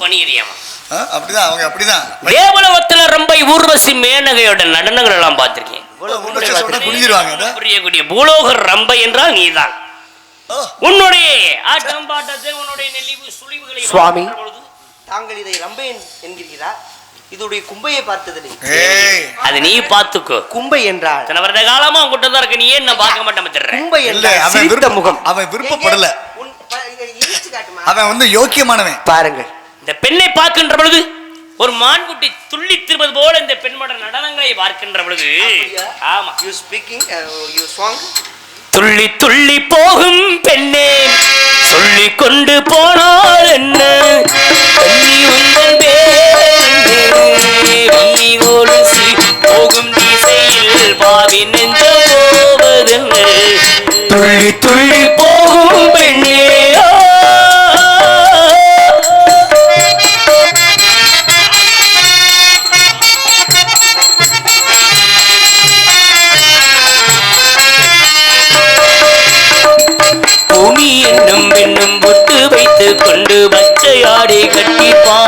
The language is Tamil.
பணியிறியாமா ஆ, அப்படிதான் அவங்க அப்படிதான். தேவலோகத்துல ரொம்ப ஊர்வசி மேனகையோட நடனங்கள் எல்லாம் பார்த்திருக்கேன் என்ன? புரியக்கூடிய பூலோக ரம்பை என்றால் நீதான். உன்னுடைய ஆட்டம் பாட்டத்தை உன்னுடைய நெளிவு சுழிவுகளை சுவாமி. தாங்கள் இதை ரம்பை என்- என்கிறீரா இதோடைய கும்பையை பார்த்ததில்லை. ஏய். அது நீ பாத்துக்கோ கும்பை என்றால்? வருட காலமா உங்ககிட்ட தான் இருக்க நீ ஏன் நான் பார்க்க மாட்டேன் கும்பை இல்ல அவன் விருப்ப- முகம். அவன் விருப்பப்படல. அவன் வந்து யோக்கியமானவன். பாருங்கள். இந்த பெண்ணை பார்க்கின்ற பொழுது ஒரு மான்குட்டி துள்ளி திரும்பது போல இந்த பெண்மோட நடனங்களை பார்க்கின்ற பொழுது. ஆமா. யூ ஸ்பீக்கிங் யூ சாங் துள்ளி துள்ளி போகும் பெண்ணே. சொல்லி கொண்டு போனால் என்ன? கண்ணி உங்கள் போகும் திசையில் பாவி நெஞ்ச துள்ளி ஆணும் பெண்ணும் ஒத்து வைத்து கொண்டு பச்சையாடி கட்டி பா